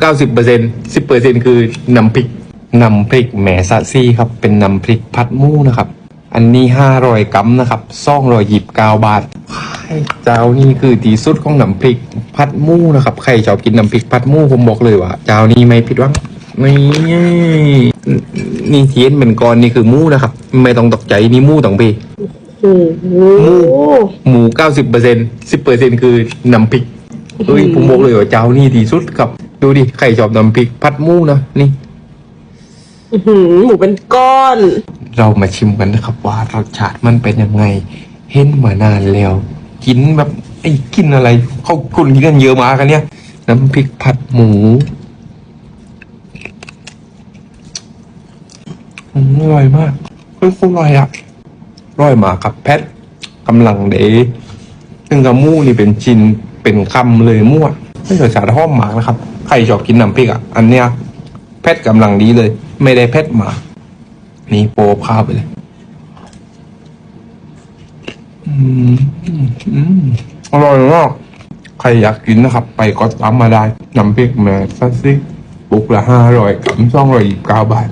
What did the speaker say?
เก้าสิบเปอร์เซ็นสิบเปอร์เซ็นคือน้ำพริกน้ำพริกแหมซาซี่ครับ เป็นน้ำพริกพัดหมูนะครับ อันนี้ห้าร้อยกรัมนะครับซ่องรอยหยิบเก้าบาทเจ้านี่คือที่สุดของน้ำพริกพัดหมูนะครับ ใครชอบกินน้ำพริกพัดหมูผมบอกเลยว่าเจ้านี้ไม่ผิดหวังนี่นี่เทียนเป็นก้อนนี่คือหมูนะครับ ไม่ต้องตกใจนี่หมูต้องพี่โอ้โหหมูเก้าสิบเปอร์เซ็นสิบเปอร์เซ็นคือน้ำพริกเฮ้ยผมบอกเลยว่าเจ้านี่ที่สุดครับ ดูดิใครชอบน้ำพริกพัดหมูนะนี่ อื้อหือหมูเป็นก้อน เรามาชิมกันนะครับว่ารสชาติมันเป็นยังไง เห็นมานานแล้ว กินแบบไอ้กินอะไร เขาคุณกินกันเยอะมากกันเนี่ย น้ำพริกผัดหมูอืมอร่อยมากเฮ้ยโคตรอร่อยอะอร่อยมากครับแพทกำลังเดซึ่งกับหมูนี่เป็นชิ้นเป็นคำเลยมั่ว ไม่รสชาติหอมมากนะครับ ใครชอบกินน้ำพริกอะ อันเนี้ยแพทกำลังดีเลย ไม่ได้แพทมากนี่โปรภาพไปเลยอร่อยมากใครอยากกินนะครับ ไปก็ตามมาได้น้ำพริกแม่ซัสซิกปุกละห้าร้อยกับสองร้อยยี่สิบเก้าบาท